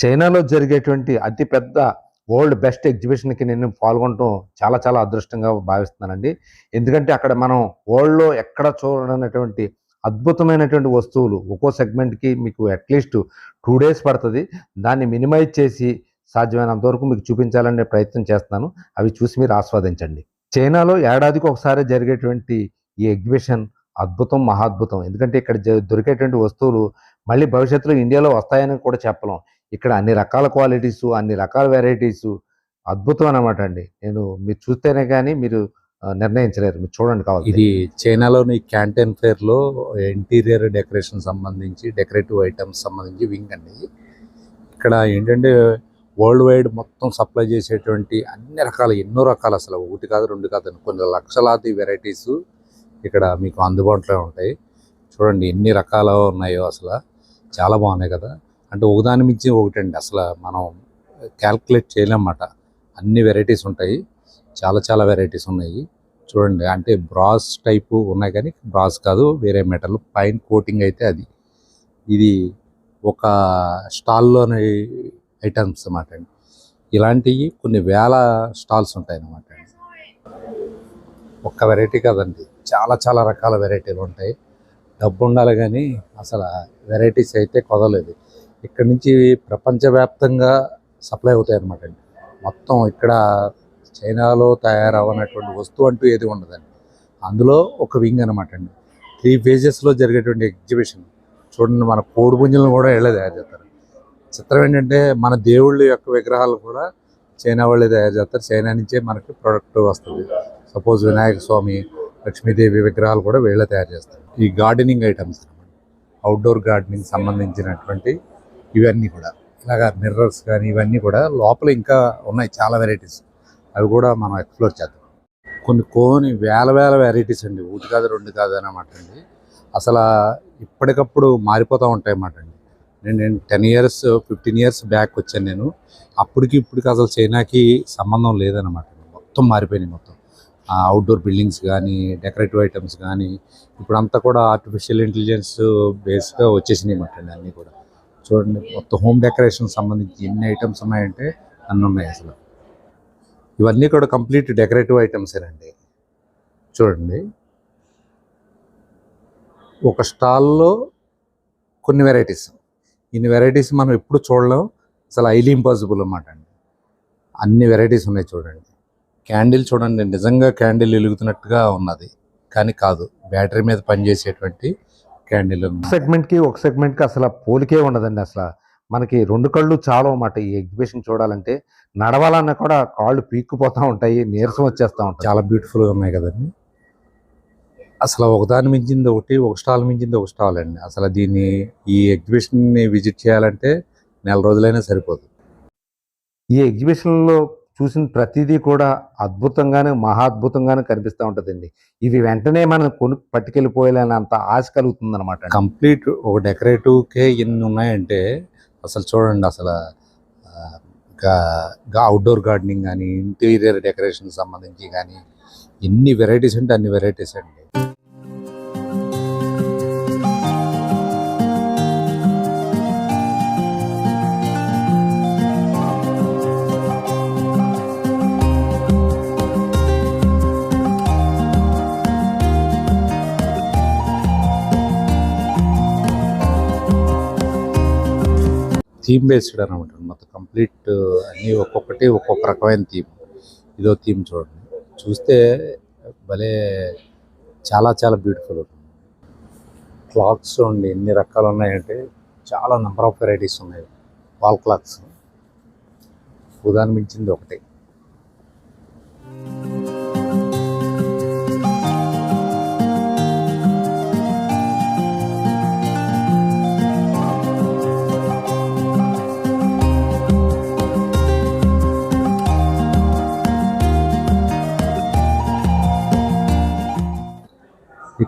చైనాలో జరిగేటువంటి అతిపెద్ద వరల్డ్ బెస్ట్ ఎగ్జిబిషన్కి నేను పాల్గొనడం చాలా చాలా అదృష్టంగా భావిస్తున్నానండి. ఎందుకంటే అక్కడ మనం వరల్డ్లో ఎక్కడ చూడనటువంటి అద్భుతమైనటువంటి వస్తువులు ఒక్కో సెగ్మెంట్కి మీకు అట్లీస్ట్ టూ డేస్ పడుతుంది. దాన్ని మినిమైజ్ చేసి సాధ్యమైనంత వరకు మీకు చూపించాలనే ప్రయత్నం చేస్తున్నాను. అవి చూసి మీరు ఆస్వాదించండి. చైనాలో ఏడాదికి ఒకసారి జరిగేటువంటి ఈ ఎగ్జిబిషన్ అద్భుతం మహాద్భుతం ఎందుకంటే ఇక్కడ దొరికేటువంటి వస్తువులు మళ్ళీ భవిష్యత్తులో ఇండియాలో వస్తాయని కూడా చెప్పలేం. ఇక్కడ అన్ని రకాల క్వాలిటీసు అన్ని రకాల వెరైటీస్ అద్భుతం అన్నమాట అండి నేను మీరు చూస్తేనే కానీ మీరు నిర్ణయించలేరు. మీరు చూడండి కావాలి ఇది చైనాలోని క్యాంటీన్ ఫేర్లో ఇంటీరియర్ డెకరేషన్ సంబంధించి డెకరేటివ్ ఐటమ్స్ సంబంధించి వింగ్ అండి. ఇక్కడ ఏంటంటే వరల్డ్ వైడ్ మొత్తం సప్లై చేసేటువంటి అన్ని రకాల ఎన్నో రకాల అసలు. ఒకటి కాదు రెండు కాదు కొన్ని లక్షలాది వెరైటీస్ ఇక్కడ మీకు అందుబాటులో ఉంటాయి. చూడండి ఎన్ని రకాల ఉన్నాయో అసలు. చాలా బాగున్నాయి కదా. అంటే ఒకదాని మించి ఒకటండి. అసలు మనం క్యాల్కులేట్ చేయలేమన్నమాట. అన్ని వెరైటీస్ ఉంటాయి. చాలా చాలా వెరైటీస్ ఉన్నాయి. చూడండి. అంటే బ్రాస్ టైపు ఉన్నాయి కానీ బ్రాస్ కాదు వేరే మెటల్. పైన కోటింగ్ అయితే అది. ఇది ఒక స్టాల్లోని ఐటమ్స్ అన్నమాట అండి. ఇలాంటివి కొన్ని వేల స్టాల్స్ ఉంటాయి అన్నమాట అండి. ఒక్క వెరైటీ కాదండి. చాలా చాలా రకాల వెరైటీలు ఉంటాయి. డబ్బు ఉండాలి కానీ అసలు వెరైటీస్ అయితే కొదలేదు ఇక్కడ నుంచి ప్రపంచవ్యాప్తంగా సప్లై అవుతాయి అనమాట అండి. మొత్తం ఇక్కడ చైనాలో తయారవనటువంటి వస్తువు అంటూ ఏది ఉండదండి. అందులో ఒక వింగ్ అనమాట అండి. త్రీ ఫేజెస్లో జరిగేటువంటి ఎగ్జిబిషన్. చూడండి మన కోడి పుంజులను కూడా వెళ్ళే తయారు చేస్తారు. చిత్రం ఏంటంటే మన దేవుళ్ళ యొక్క విగ్రహాలు కూడా చైనా వాళ్ళే తయారు చేస్తారు. చైనా నుంచే మనకి ప్రొడక్ట్ వస్తుంది. సపోజ్ వినాయక స్వామి లక్ష్మీదేవి విగ్రహాలు కూడా వీళ్ళే తయారు చేస్తారు. ఈ గార్డెనింగ్ ఐటమ్స్ అవుట్డోర్ గార్డెనింగ్ సంబంధించినటువంటి ఇవన్నీ కూడా. ఇలాగా మిర్రర్స్ కానీ ఇవన్నీ కూడా లోపల ఇంకా ఉన్నాయి చాలా వెరైటీస్ అవి కూడా మనం ఎక్స్ప్లోర్ చేద్దాం. కొన్ని కోని వేల వేల వెరైటీస్ అండి. ఒకటి కాదు రెండు కాదు అనమాట అండి. అసలు ఇప్పటికప్పుడు మారిపోతూ ఉంటాయి అన్నమాట అండి. నేను నేను ten years fifteen years back వచ్చాను నేను. అప్పటికి ఇప్పటికి అసలు చైనాకి సంబంధం లేదనమాట మొత్తం మారిపోయినాయి మొత్తం. అవుట్డోర్ బిల్డింగ్స్ కానీ డెకరేటివ్ ఐటమ్స్ కానీ ఇప్పుడంతా కూడా ఆర్టిఫిషియల్ ఇంటెలిజెన్స్ బేస్గా వచ్చేసినాయి అన్నమాట అండి అన్నీ కూడా. చూడండి మొత్తం హోమ్ డెకరేషన్ సంబంధించి ఎన్ని ఐటమ్స్ ఉన్నాయంటే అన్నీ ఉన్నాయి అసలు. ఇవన్నీ కూడా కంప్లీట్ డెకరేటివ్ ఐటమ్స్ అండి చూడండి. ఒక స్టాల్లో కొన్ని వెరైటీస్ ఇన్ని వెరైటీస్ మనం ఎప్పుడు చూడలేం. అసలు హైలీ ఇంపాసిబుల్ అన్నమాట అండి. అన్ని వెరైటీస్ ఉన్నాయి చూడండి. క్యాండిల్ చూడండి నిజంగా క్యాండిల్ వెలుగుతున్నట్టుగా ఉన్నది. కానీ కాదు బ్యాటరీ మీద పనిచేసేటువంటి క్యాండిల్ సెగ్మెంట్కి ఒక సెగ్మెంట్కి అసలు పోలికే ఉండదండి అసలు. మనకి రెండు కళ్ళు చాలు అన్నమాట ఈ ఎగ్జిబిషన్ చూడాలంటే. నడవాలన్నా కూడా కాళ్ళు పీక్కుపోతూ ఉంటాయి నీరసం వచ్చేస్తూ ఉంటాయి చాలా బ్యూటిఫుల్గా ఉన్నాయి కదండి. అసలు ఒకదాని మించింది ఒకటి ఒక స్టాల్ మించింది ఒక స్టాల్ అండి. అసలు దీన్ని ఈ ఎగ్జిబిషన్ని విజిట్ చేయాలంటే నెల రోజులైనా సరిపోదు. ఈ ఎగ్జిబిషన్లో చూసిన ప్రతిదీ కూడా అద్భుతంగానే మహాద్భుతంగానే కనిపిస్తూ ఉంటుందండి. ఇవి వెంటనే మనం కొను పట్టుకెళ్ళిపోయేలానంత ఆశ కలుగుతుంది అనమాట కంప్లీట్ ఒక డెకరేటివ్కే ఎన్ని ఉన్నాయంటే అసలు చూడండి అసలు అవుట్డోర్ గార్డెనింగ్ కానీ ఇంటీరియర్ డెకరేషన్ సంబంధించి కానీ ఎన్ని వెరైటీస్ అంటే అన్ని వెరైటీస్ అండి. థీమ్ బేస్డ్ అనమాట మొత్తం కంప్లీట్ అన్నీ ఒక్కొక్కటి ఒక్కొక్క రకమైన థీమ్. ఇదో థీమ్ చూడండి. చూస్తే భలే చాలా చాలా బ్యూటిఫుల్ క్లాత్స్ చూడండి ఎన్ని రకాలు ఉన్నాయంటే చాలా నెంబర్ ఆఫ్ వెరైటీస్ ఉన్నాయి. Wall cloths. ఉదాహరణ మించింది ఒకటి.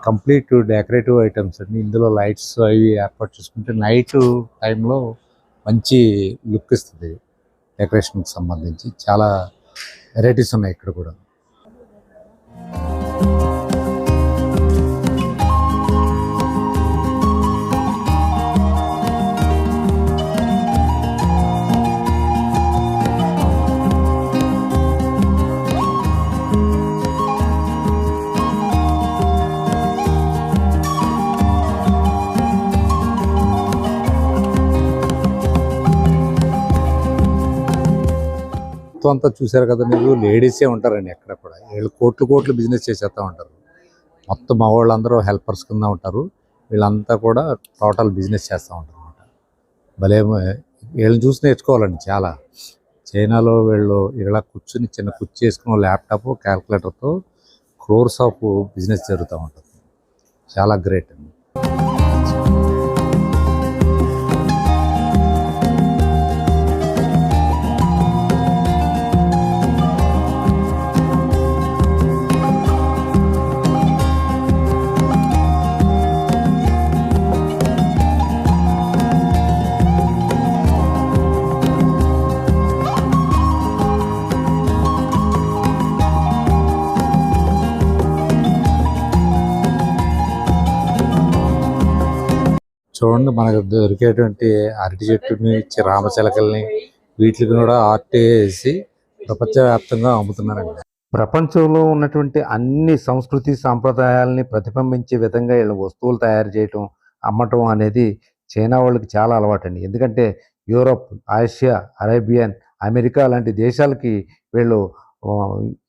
కంప్లీట్ డెకరేటివ్ ఐటమ్స్ అన్ని. ఇందులో లైట్స్ అవి ఏర్పాటు చేసుకుంటే నైట్ టైంలో మంచి లుక్ ఇస్తుంది డెకరేషన్కి సంబంధించి. చాలా వెరైటీస్ ఉన్నాయి ఇక్కడ కూడా. అంతా చూశారు కదా మీరు లేడీసే ఉంటారండి ఎక్కడ కూడా. వీళ్ళు కోట్లు కోట్లు బిజినెస్ చేసేస్తూ ఉంటారు. మొత్తం మా వాళ్ళందరూ హెల్పర్స్ కింద ఉంటారు. వీళ్ళంతా కూడా టోటల్ బిజినెస్ చేస్తూ ఉంటారు అనమాట భలే వీళ్ళని చూసి నేర్చుకోవాలండి చాలా. చైనాలో వీళ్ళు ఇలా కూర్చుని చిన్న కుర్చీ వేసుకున్న ల్యాప్టాప్ క్యాల్కులేటర్తో క్రోర్స్ ఆఫ్ బిజినెస్ జరుగుతూ ఉంటుంది. చాలా గ్రేట్ అండి. చూడండి మనకు దొరికేటువంటి అరటి చెట్టుని ఇచ్చే రామచిలకల్ని వీటికి కూడా ఆర్ట్ వేసి ప్రపంచవ్యాప్తంగా అమ్ముతున్నారండి. ప్రపంచంలో ఉన్నటువంటి అన్ని సంస్కృతి సాంప్రదాయాలని ప్రతిబింబించే విధంగా వీళ్ళ వస్తువులు తయారు చేయటం అమ్మటం అనేది చైనా వాళ్ళకి చాలా అలవాటండి. ఎందుకంటే యూరోప్ ఆసియా అరేబియన్ అమెరికా లాంటి దేశాలకి వీళ్ళు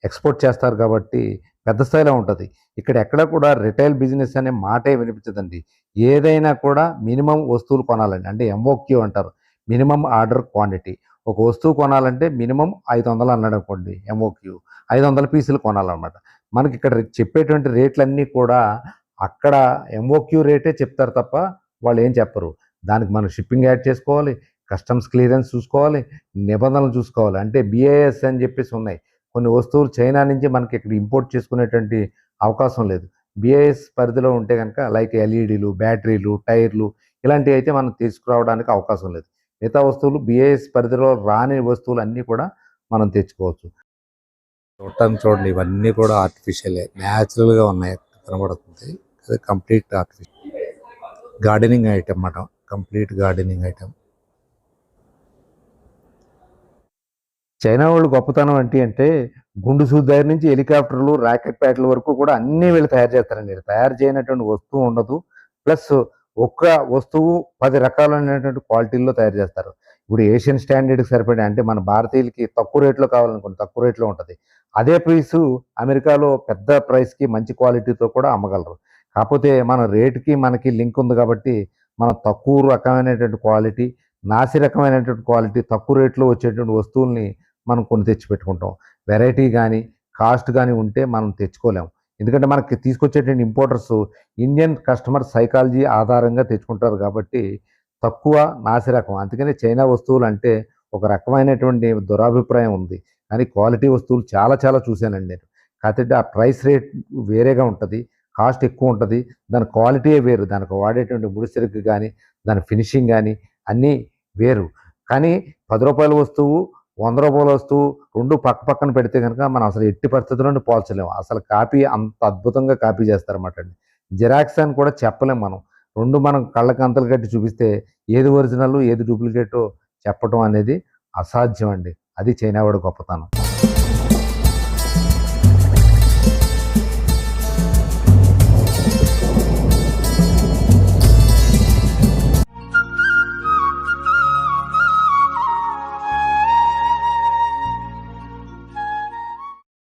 ఎక్స్పోర్ట్ చేస్తారు కాబట్టి పెద్ద స్థాయిలో ఉంటుంది. ఇక్కడ ఎక్కడ కూడా రిటైల్ బిజినెస్ అనే మాటే వినిపించదండి. ఏదైనా కూడా మినిమం వస్తువులు కొనాలండి. అంటే ఎంఓక్యూ అంటారు. Minimum order quantity. ఒక వస్తువు కొనాలంటే మినిమం ఐదు వందలు అన్నాడు అనుకోండి ఎంఓక్యూ ఐదు వందల పీసులు కొనాలన్నమాట. మనకి ఇక్కడ చెప్పేటువంటి రేట్లన్నీ కూడా అక్కడ ఎంఓక్యూ రేటే చెప్తారు తప్ప వాళ్ళు ఏం చెప్పరు. దానికి మనం షిప్పింగ్ యాడ్ చేసుకోవాలి. కస్టమ్స్ క్లియరెన్స్ చూసుకోవాలి. నిబంధనలు చూసుకోవాలి. అంటే బిఐఎస్ అని చెప్పేసి ఉన్నాయి. కొన్ని వస్తువులు చైనా నుంచి మనకి ఇక్కడ ఇంపోర్ట్ చేసుకునేటువంటి అవకాశం లేదు. బిఐఎస్ పరిధిలో ఉంటే కనుక లైక్ ఎల్ఈడీలు బ్యాటరీలు టైర్లు ఇలాంటివి అయితే మనం తీసుకురావడానికి అవకాశం లేదు. మిగతా వస్తువులు బిఐఎస్ పరిధిలో రాని వస్తువులు అన్నీ కూడా మనం తెచ్చుకోవచ్చు. చూడటానికి చూడండి ఇవన్నీ కూడా ఆర్టిఫిషియలే న్యాచురల్గా ఉన్నాయి కనబడుతుంది. అది కంప్లీట్ ఆర్టిఫిషియల్ గార్డెనింగ్ ఐటమ్ అన్నమాట. కంప్లీట్ గార్డెనింగ్ ఐటమ్ చైనా వాళ్ళు గొప్పతనం ఏంటి అంటే గుండు సూది దగ్గర నుంచి హెలికాప్టర్లు రాకెట్ ప్యాడ్ల వరకు కూడా అన్నీ వీళ్ళు తయారు చేస్తారండి. తయారు చేయనటువంటి వస్తువు ఉండదు. ప్లస్ ఒక్క వస్తువు పది రకాలైనటువంటి క్వాలిటీల్లో తయారు చేస్తారు. ఇప్పుడు ఏషియన్ స్టాండర్డ్కి సరిపడే అంటే మన భారతీయులకి తక్కువ రేట్లో కావాలనుకోండి తక్కువ రేట్లో ఉంటుంది. అదే ప్రైసు అమెరికాలో పెద్ద ప్రైస్కి మంచి క్వాలిటీతో కూడా అమ్మగలరు. కాకపోతే మన రేటుకి మనకి లింక్ ఉంది కాబట్టి మనం తక్కువ రకమైనటువంటి క్వాలిటీ నాసి రకమైనటువంటి క్వాలిటీ తక్కువ రేట్లో వచ్చేటువంటి వస్తువుల్ని మనం కొన్ని తెచ్చి పెట్టుకుంటాం వెరైటీ కానీ కాస్ట్ కానీ ఉంటే మనం తెచ్చుకోలేము ఎందుకంటే మనకి తీసుకొచ్చేటువంటి ఇంపోర్టర్స్ ఇండియన్ కస్టమర్ సైకాలజీ ఆధారంగా తెచ్చుకుంటారు కాబట్టి తక్కువ నాసిరకం. అందుకనే చైనా వస్తువులు అంటే ఒక రకమైనటువంటి దురాభిప్రాయం ఉంది. కానీ క్వాలిటీ వస్తువులు చాలా చాలా చూశానండి నేను. కాకపోతే ఆ ప్రైస్ రేట్ వేరేగా ఉంటుంది కాస్ట్ ఎక్కువ ఉంటుంది దాని క్వాలిటీయే వేరు. దానికి వాడేటువంటి ముడిసరుకు కానీ దాని ఫినిషింగ్ కానీ అన్నీ వేరు. కానీ పది రూపాయల వస్తువు వంద రూపాయల వస్తువు రెండు పక్క పక్కన పెడితే కనుక మనం అసలు ఎట్టి పరిస్థితుల్లో పోల్చలేము. అసలు కాపీ అంత అద్భుతంగా కాపీ చేస్తారన్నమాట అండి. జిరాక్స్ అని కూడా చెప్పలేం మనం. రెండు మనం కళ్ళకి అంతలు కట్టి చూపిస్తే ఏది ఒరిజినల్ ఏది డూప్లికేటో చెప్పడం అనేది అసాధ్యం అండి. అది చైనా వాడి గొప్పతనం.